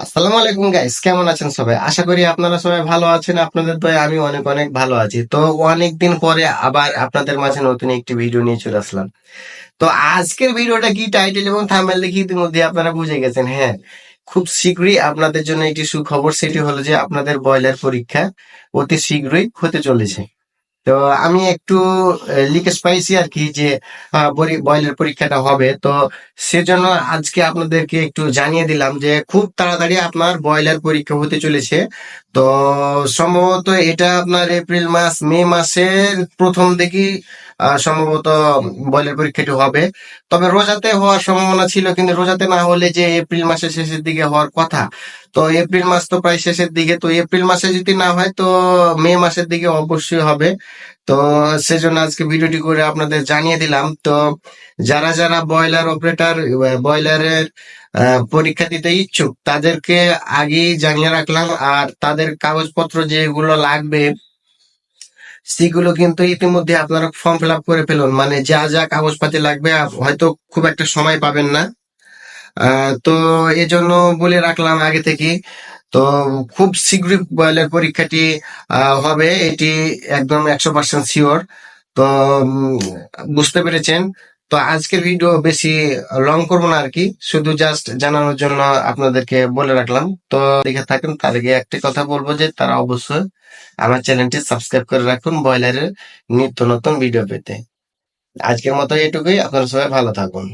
আসসালামু আলাইকুম গাইস কেমন আছেন সবাই? আশা করি আপনারা সবাই ভালো আছেন, আপনাদের দয়ে আমি অনেক অনেক ভালো আছি। তো অনেক দিন পরে আবার আপনাদের মাঝে নতুন একটি ভিডিও নিয়ে চলে আসলাম। তো আজকের ভিডিওটা কি টাইটেল এবং থাম্বনেল দেখে ইতিমধ্যে আপনারা বুঝে গেছেন হ্যাঁ। খুব শীঘ্রই আপনাদের জন্য একটি সুখবর, সেটি হলো যে আপনাদের বয়লার পরীক্ষা অতি শীঘ্রই হতে চলেছে। তো আমি একটু লিকেজ পাইছি আর কি যে বয়লের পরীক্ষাটা হবে। তো সেজন্য আজকে আপনাদেরকে একটু জানিয়ে দিলাম যে, খুব তাড়াতাড়ি আপনার বয়লার পরীক্ষা হতে চলেছে। তো সম্ভবত এটা আপনার এপ্রিল মাস, মে মাসের প্রথম দিকেই সম্ভবত বয়লের পরীক্ষাটি হবে। তবে রোজাতে হওয়ার সম্ভাবনা ছিল, কিন্তু রোজাতে না হলে যে এপ্রিল মাসের শেষের দিকে হওয়ার কথা তো এপ্রিল মাস তো প্রায় শেষের দিকে। তো এপ্রিল মাসে যদি না হয়, তো মে মাসের দিকে অবশ্যই হবে। তো সেজন্য আজকে ভিডিওটি করে আপনাদের জানিয়ে দিলাম। তো যারা যারা বয়লার অপারেটর বয়লারের পরীক্ষা দিতে ইচ্ছুক, তাদেরকে আগেই জানিয়ে রাখলাম। আর তাদের কাগজপত্র যেগুলো লাগবে, সেগুলো কিন্তু ইতিমধ্যে আপনারা ফর্ম ফিল আপ করে ফেলুন। মানে যা যা কাগজপাতি লাগবে হয়তো খুব একটা সময় পাবেন না। তো এজন্য বলে রাখলাম আগে থেকে। তো খুব শীঘ্রই বয়লের পরীক্ষাটি হবে, এটি একদম একশো পার্সেন্ট শিওর তো বুঝতে পেরেছেন? তো আজকের ভিডিও বেশি লং করব না আর কি শুধু জাস্ট জানানোর জন্য আপনাদেরকে বলে রাখলাম। তো দেখে থাকেন, তার আগে একটি কথা বলব যে তারা অবশ্যই আমার চ্যানেলটি সাবস্ক্রাইব করে রাখুন বয়লারের নিত্য নতুন ভিডিও পেতে। আজকের মতো এটুকুই, আপনারা সবাই ভালো থাকুন।